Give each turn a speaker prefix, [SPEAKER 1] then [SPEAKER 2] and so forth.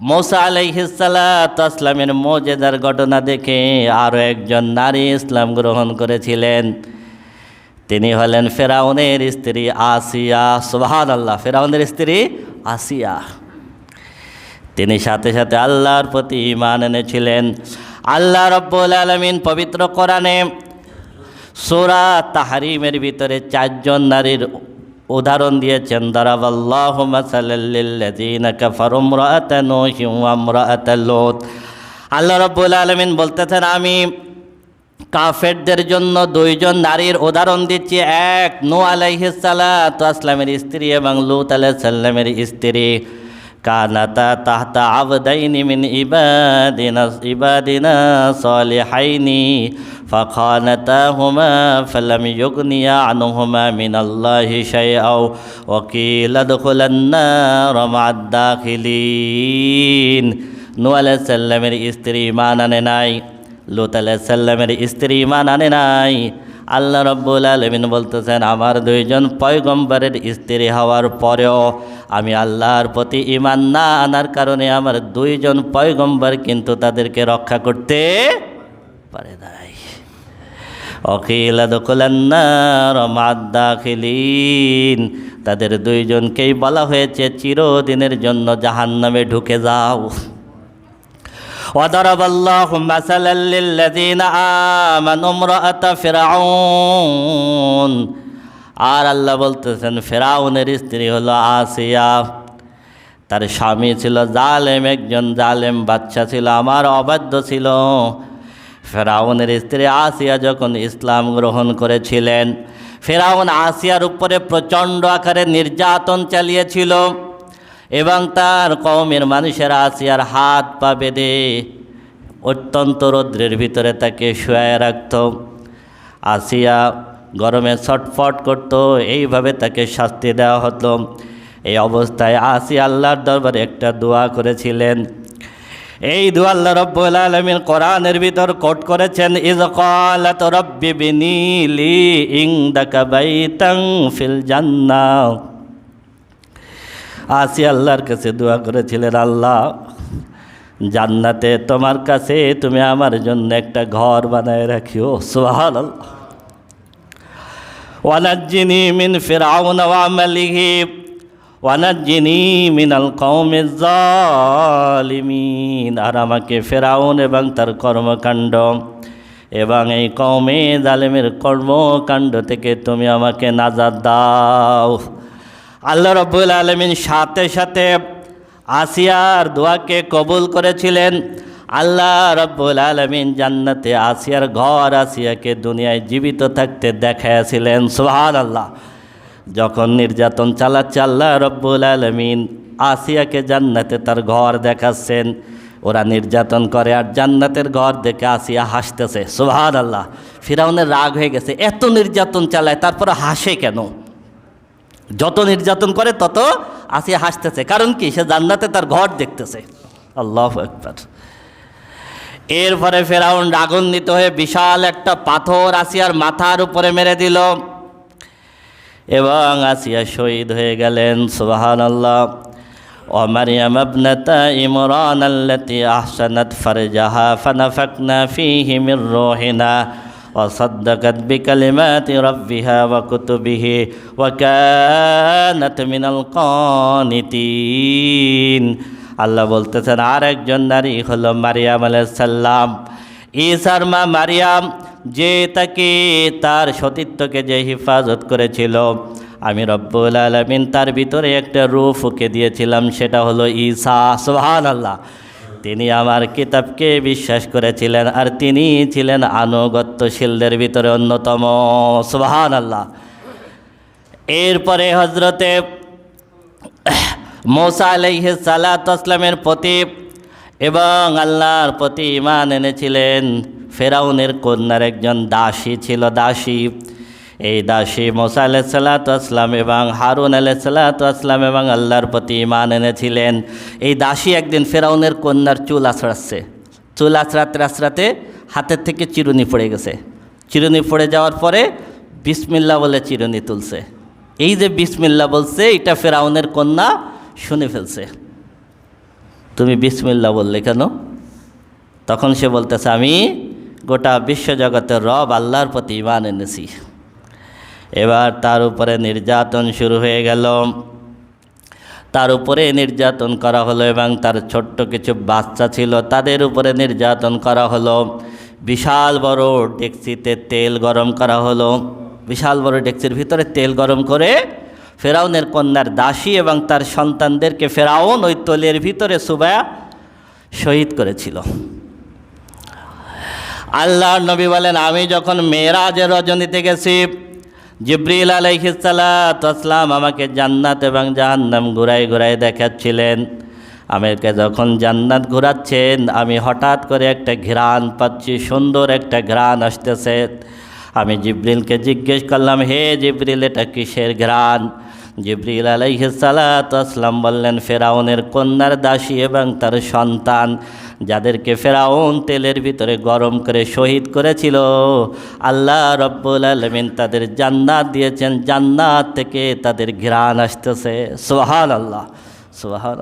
[SPEAKER 1] মৌসা আলাইহিসালামের মজেদার ঘটনা দেখে আরও একজন নারী ইসলাম গ্রহণ করেছিলেন। তিনি হলেন ফেরাউনের স্ত্রী আসিয়া সুবাহান আল্লাহ ফেরাউনের স্ত্রী আসিয়া। তিনি সাথে সাথে আল্লাহর প্রতি ইমান এনেছিলেন। আল্লাহ রব্বুল আলমিন পবিত্র কোরআনে সোরা তাহারিমের ভিতরে চারজন নারীর উদাহরণ দিয়েছেন আল্লাহ রব্বুল আলামিন বলতেছেন, আমি কাফেরদের জন্য দুইজন নারীর উদাহরণ দিচ্ছি। এক নূ আলাইহিস আসলামের স্ত্রী এবং লূত আলাইহিস সালামের স্ত্রী। কানাতা তাহতা আবদাইনি মিন ইবাদিনা ইবাদিনা সালিহাইনি فخانتاهما فلم يغنيا عنهما من الله شيئا وقيل ادخلا النار مع الداخلين নূ আলাইহিস সালামের স্ত্রী ইমান আনে নাই লুত আলাইসাল্লামের স্ত্রী ইমান আনে নাই আল্লাহ রব্বুল আলমিন বলতেছেন, আমার দুইজন পয়গম্বরের স্ত্রী হওয়ার পরেও আমি আল্লাহর প্রতি ইমান না আনার কারণে আমার দুইজন পয়গম্বর কিন্তু তাদেরকে রক্ষা করতে পারে নাই। অখিল দাখিলিন তাদের দুইজনকেই বলা হয়েছে, চিরদিনের জন্য জাহান্নামে ঢুকে যাও। وضرب الله مثلا للذين آمنوا امرأة فرعون আর আল্লাহ বলতেছেন ফেরাউনের স্ত্রী হলো আসিয়া তার স্বামী ছিল জালেম একজন জালেম বাচ্চা ছিল আমার অবাধ্য ছিল ফেরাউনের স্ত্রী আসিয়া যখন ইসলাম গ্রহণ করেছিলেন ফেরাউন আসিয়ার উপরে প্রচণ্ড আকারে নির্যাতন চালিয়েছিল এবং তার কওমের মানুষেরা আসিয়ার হাত পা বেঁধে অত্যন্ত রৌদ্রের ভিতরে তাকে শুয়ে রাখত। আসিয়া গরমে ছটফট করত, এইভাবে তাকে শাস্তি দেওয়া হতো। এই অবস্থায় আসি আল্লাহর দরবারে একটা দোয়া করেছিলেন। এই দোয়া আল্লাহ রব্বুল আলমিন কোরআনের ভিতর কোট করেছেন, ইজ কালাত রব্বি বিনিলি ইংদাকা বাইতাং ফিল জান্নাহ। আসি আল্লাহর কাছে দোয়া করেছিলেন, আল্লাহ, জান্নাতে তোমার কাছে তুমি আমার জন্য একটা ঘর বানায় রাখিও। সোহাল ওয়ানাজ্জিনি মিন ফিরাউন ওয়ামালিহি ওয়ানাজ্জিনি মিনাল কওমিজ জালিমিন আর আমাকে ফেরাউন এবং তার কর্মকাণ্ড এবং এই কওমে জালেমের কর্মকাণ্ড থেকে তুমি আমাকে নাজাদ দাও। আল্লাহ রব্বুল আলমিন সাথে সাথে আসিয়ার দোয়াকে কবুল করেছিলেন। আল্লাহ রব্বুল আলমিন জান্নাতে আসিয়ার ঘর আসিয়াকে দুনিয়ায় জীবিত থাকতে দেখাইয়াছিলেন। সোহান আল্লাহ যখন নির্যাতন চালাচ্ছে আল্লাহ রব্বুল আলমিন, আসিয়াকে জান্নাতে তার ঘর দেখাচ্ছেন। ওরা নির্যাতন করে আর জান্নাতের ঘর দেখে আসিয়া হাসতেছে। সোহান আল্লাহ ফিরাউনের রাগ হয়ে গেছে, এত নির্যাতন চালায়, তারপরে হাসে কেন? যত নির্যাতন করে তত আসিয়া হাসতেছে কারণ কি সে জান্নাতে তার ঘর দেখতেছে আল্লাহ একবার এরপরে ফেরাউন রাগান্বিত হয়ে বিশাল একটা পাথর আসিয়ার মাথার উপরে মেরে দিল এবং আসিয়া শহীদ হয়ে গেলেন সুবাহান আল্লাহ ومريم ابنة إمران التي أحسنت فرجها فنفقنا فيه من روحنا وصدقت بكلمات ربها وكتبه وكانت من القانتين আল্লাহ বলতেছেন আর একজন নারী হলো মারিয়াম আলাইসাল্লাম ঈসার মা মারিয়াম যে তাকে তার সতীত্বকে যে হেফাজত করেছিল আমি রব্বুল আলমিন তার ভিতরে একটা রূপ ফুকে দিয়েছিলাম সেটা হলো ঈসা সোহান আল্লাহ তিনি আমার কিতাবকে বিশ্বাস করেছিলেন আর তিনি ছিলেন আনুগত্যশীলদের ভিতরে অন্যতম। সুবাহান আল্লাহ এরপরে হজরতে মৌসা আলাইহে সালাতামের প্রতি এবং আল্লাহর প্রতি ইমান এনেছিলেন। ফেরাউনের কন্যার একজন দাসী ছিল, দাসী। এই দাসী মোসা আলাইসাল্লাতাম এবং হারুন আলাইসাল্লাতাম এবং আল্লাহর প্রতি ইমান এনেছিলেন। এই দাসী একদিন ফেরাউনের কন্যার চুল আছড়াচ্ছে। চুল আছড়াতে আছড়াতে হাতের থেকে চিরুনি পড়ে গেছে। চিরুনি পড়ে যাওয়ার পরে বিসমিল্লা বলে চিরুনি তুলছে। এই যে বিসমিল্লা বলছে, এটা ফেরাউনের কন্যা শুনে ফেলছে। তুমি বিসমিল্লা বললে কেন? তখন সে বলতেছে, আমি গোটা বিশ্বজগতের রব আল্লাহর প্রতি ইমান এনেছি। এবার তার উপরে নির্যাতন শুরু হয়ে গেল। তার উপরে নির্যাতন করা হলো এবং তার ছোট্ট কিছু বাচ্চা ছিল, তাদের উপরে নির্যাতন করা হলো। বিশাল বড় ডেকচিতে তেল গরম করা হলো। বিশাল বড় ডেকচির ভিতরে তেল গরম করে ফেরাউনের কন্যার দাসী এবং তার সন্তানদেরকে ফেরাউন ওই তলের ভিতরে সুবায়া শহীদ করেছিল। আল্লাহর নবী বলেন, আমি যখন মেয়েরাজের রজনীতে গেছি জিব্রিল আলাইহিসালাম আমাকে জান্নাত এবং জাহান্নাম ঘুরাই ঘুরাই দেখাচ্ছিলেন। আমাকে যখন জান্নাত ঘুরাচ্ছেন, আমি হঠাৎ করে একটা ঘ্রাণ পাচ্ছি, সুন্দর একটা ঘ্রাণ আসতেছে। আমি জিব্রিলকে জিজ্ঞেস করলাম, হে জিব্রিল, এটা কিসের ঘ্রাণ? জিব্রিল আলাইহিসালাম বললেন, ফেরাউনের কন্যার দাসী এবং তার সন্তান। যাদেরকে ফেরাউন তেলের ভিতরে গরম করে শহীদ করেছিল, আল্লাহ রব্বুল আলমিন তাদের জান্নাত দিয়েছেন। জান্নাত থেকে তাদের ঘ্রাণ আসতেছে। সোহান আল্লাহ সোহান